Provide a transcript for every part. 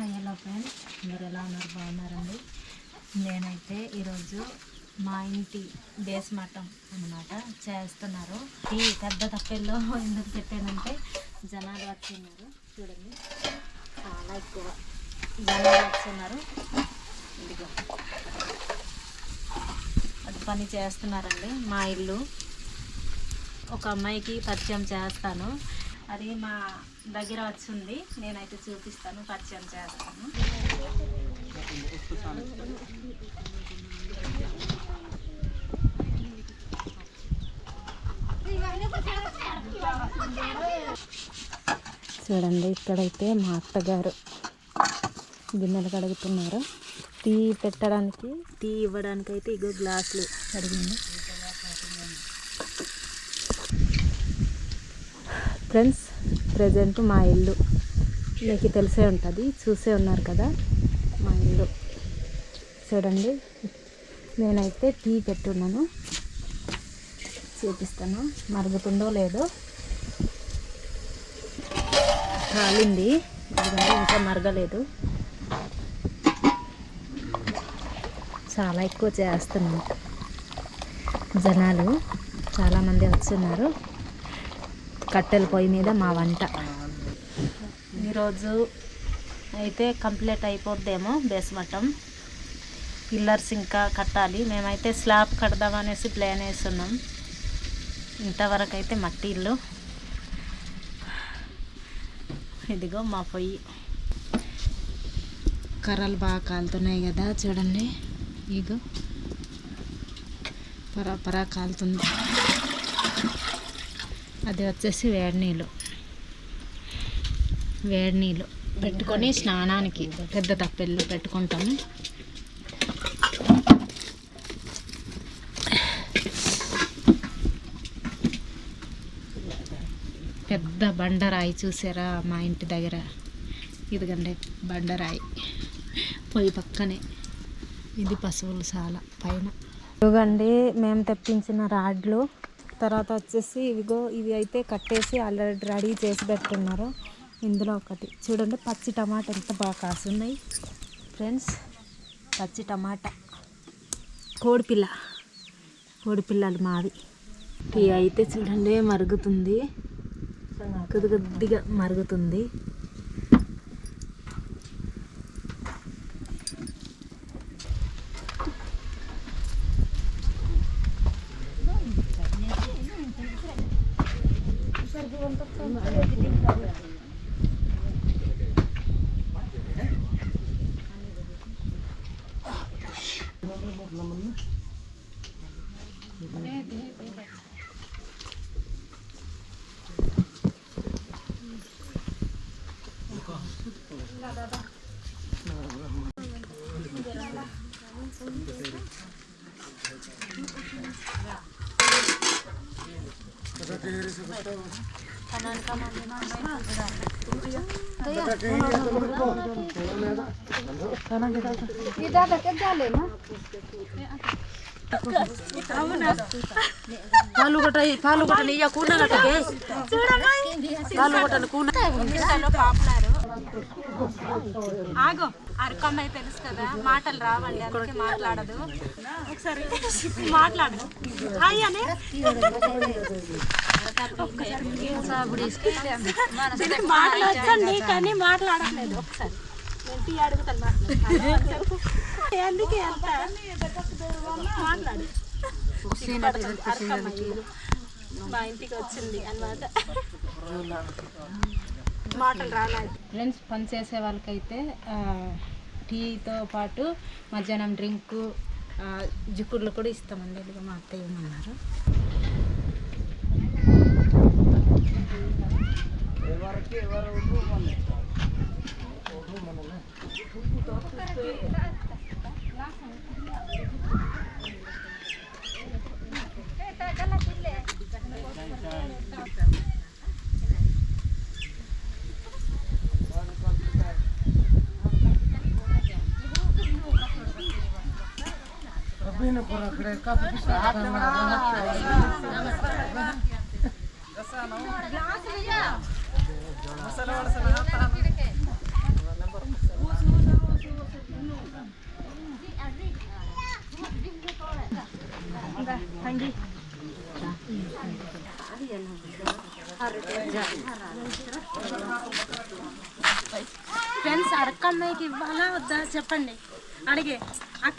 Hello friends మీరు ఎలా ఉన్నారు? బాగున్నారండి? నేనైతే ఈరోజు మా ఇంటి బేస్ మఠం అనమాట చేస్తున్నారు. ఈ పెద్ద తప్పెల్లో ఎందుకు పెట్టానంటే జనాలు వచ్చిన్నారు చూడండి చాలా ఎక్కువ జనాలు వచ్చిన్నారు ఇదిగో అది పని చేస్తున్నారండి మా ఇల్లు. ఒక అమ్మాయికి పరిచయం చేస్తాను. అది మా దగ్గర వచ్చింది. నేనైతే చూపిస్తాను. పరిచయం చేస్తాను. చూడండి ఇక్కడైతే మా అత్తగారు గిన్నెలు కడుగుతున్నారు. టీ పెట్టడానికి టీ ఇవ్వడానికి అయితే ఇగో గ్లాసులు కడిగింది. ఫ్రెండ్స్ ప్రజెంట్ మా ఇల్లు. మీకు తెలిసే ఉంటుంది చూసే ఉన్నారు కదా మా ఇల్లు. చూడండి నేనైతే టీ పెట్టున్నాను. చూపిస్తాను మరుగుతుందో లేదో. కాలింది ఇంకా మరగలేదు. చాలా ఎక్కువ చేస్తున్నాను జనాలు. చాలామంది వస్తున్నారు. కట్టెల పొయ్యి మీద మా వంట. ఈరోజు అయితే కంప్లీట్ అయిపోద్దేమో బేస్మటం. పిల్లర్స్ ఇంకా కట్టాలి. మేమైతే స్లాబ్ కడదామనేసి ప్లాన్ వేస్తున్నాం ఇంతవరకు అయితే మట్టి ఇల్లు. ఇదిగో మా పొయ్యి. కర్రలు బాగా కాలుతున్నాయి కదా చూడండి. ఇగో. పరా పరా కాలుతుంది. అది వచ్చేసి వేడి నీళ్ళు. వేడి నీళ్ళు. పెట్టుకొని స్నానానికి పెద్ద తప్పెళ్ళు పెట్టుకుంటాము పెద్ద బండరాయి చూసారా మా ఇంటి దగ్గర? ఇదిగండి బండరాయి. పొయ్యి పక్కనే. ఇది పశువులు చాలా పైన. ఇదిగండి మేము తెప్పించిన రాడ్లు. తర్వాత వచ్చేసి ఇవిగో ఇవి అయితే కట్టేసి ఆల్రెడీ రెడీ చేసి పెట్టున్నారు ఇందులో ఒకటి. చూడండి పచ్చి టమాటా ఎంత బాగా కాసున్నాయి. ఫ్రెండ్స్ పచ్చి టమాటా. కోడిపిల్ల కోడిపిల్లలు మావి. టీ అయితే చూడండి మరుగుతుంది. కొద్ది కొద్దిగా మరుగుతుంది. పాలు గొట్ట పాలు గొట్ట నెయ్య కూన. గట్టకే పాలు గొట్టను కూన ఆగో అరకమ్మాయి తెలుసు కదా మాటలు రావండి అందుకే మాట్లాడదు. ఒకసారి మాట్లాడు. హాయ్ అని. మాట్లాడచ్చండి కానీ మాట్లాడట్లేదు. ఒకసారి. నేను టీ అడుగుతాను మాట్లాడు. అందుకే అంత మాట్లాడు. మా ఇంటికి వచ్చింది అనమాట ఫ్రెండ్స్ పనిచేసే వాళ్ళకైతే టీతో పాటు మధ్యాహ్నం డ్రింకు జిక్కుర్లు కూడా ఇస్తామండి. ఇదిగో మా అత్తయ్య ఏమన్నారు? ఎవరికి बिन परखड़े का हाथ करना दसा नो ग्लास लिया मसाला वाला सना हाथ हाथ नंबर हंगी ఫ్రెండ్స్ అరకన్నయ్యకి ఇవ్వాలా వద్దా చెప్పండి అడిగే అక్క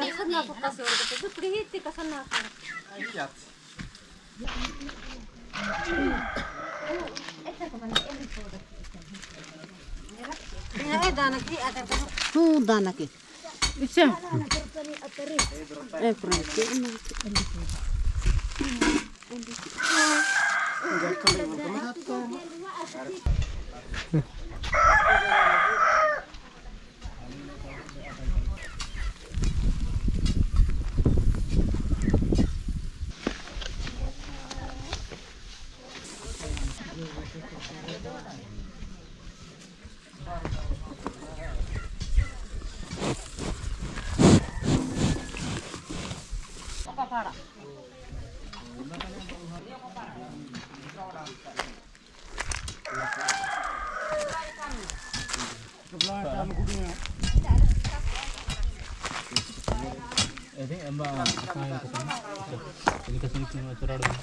कसं ना कसं दुपडी ते कसं ना Ну, да, накид. І все. Е, правильно. para. Ini emba kain kita. Ini kita sini cuma cerah dulu.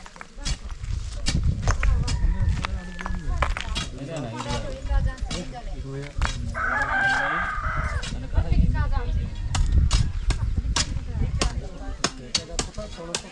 Ini ada, ini ada. Itu ya. Kalau kita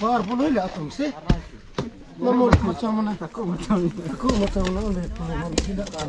powerful होईल तुमचे नमोर मचावना को मचावना को मचावना ले फुल मन की दा काम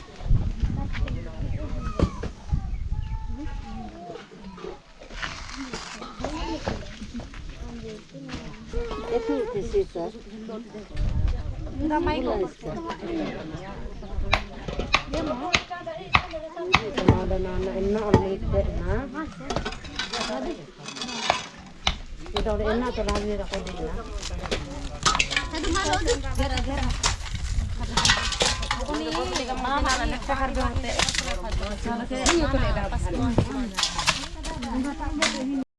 இதோட என்ன தொடர்ந்து கொண்டீங்களா Gracias.